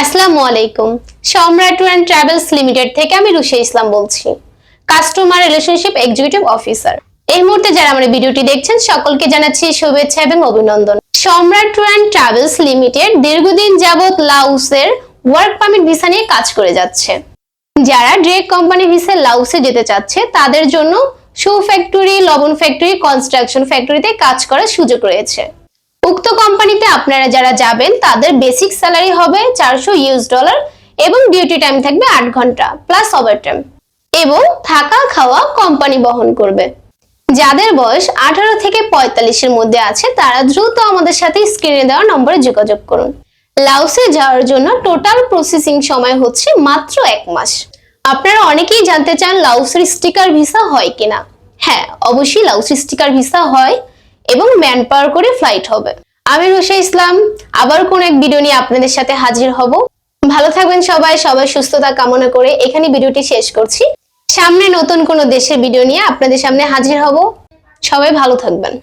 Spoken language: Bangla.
আসসালামু আলাইকুম। সম্রাট ট্যুর অ্যান্ড ট্রাভেলস লিমিটেড থেকে আমি রুশে ইসলাম বলছি। কাস্টমার রিলেশনশিপ এক্সিকিউটিভ অফিসার এই মুহূর্তে যারা আমার ভিডিওটি দেখছেন, সকলকে জানাচ্ছি শুভেচ্ছা এবং অভিনন্দন। সম্রাট ট্যুর অ্যান্ড ট্রাভেলস লিমিটেড দীর্ঘদিন যাবৎ লাউসের ওয়ার্ক পারমিট ভিসা নিয়ে কাজ করে যাচ্ছে। যারা ডিরেক্ট কোম্পানি ভিসা লাউসে যেতে চাচ্ছে, তাদের জন্য শু ফ্যাক্টরি লবণ ফ্যাক্টরি কনস্ট্রাকশন ফ্যাক্টরিতে কাজ করার সুযোগ রয়েছে। উক্ত কোম্পানিতে আপনারা যারা যাবেন, তাদের বেসিক স্যালারি হবে চারশো ইউএস ডলার এবং ডিউটি টাইম থাকবে আট ঘণ্টা প্লাস ওভারটাইম এবং থাকা খাওয়া কোম্পানি বহন করবে। যাদের বয়স আঠারো থেকে পঁয়তাল্লিশের মধ্যে আছে, তারা দ্রুত আমাদের সাথে স্ক্রিনে দেওয়া নম্বরে যোগাযোগ করুন। লাউসে যাওয়ার জন্য টোটাল প্রসেসিং সময় হচ্ছে মাত্র এক মাস। আপনারা অনেকেই জানতে চান লাউসের স্টিকার ভিসা হয় কিনা? হ্যাঁ অবশ্যই লাউসের স্টিকার ভিসা হয়। এবং ম্যান পাওয়ার করে ফ্লাইট হবে। আমি রুশা ইসলাম, আবার কোন এক ভিডিও নিয়ে আপনাদের সাথে হাজির হব। ভালো থাকবেন সবাই সবাই সুস্থতা কামনা করে এখানে ভিডিওটি শেষ করছি। সামনে নতুন কোনো দেশের ভিডিও নিয়ে আপনাদের সামনে হাজির হব। সবাই ভালো থাকবেন।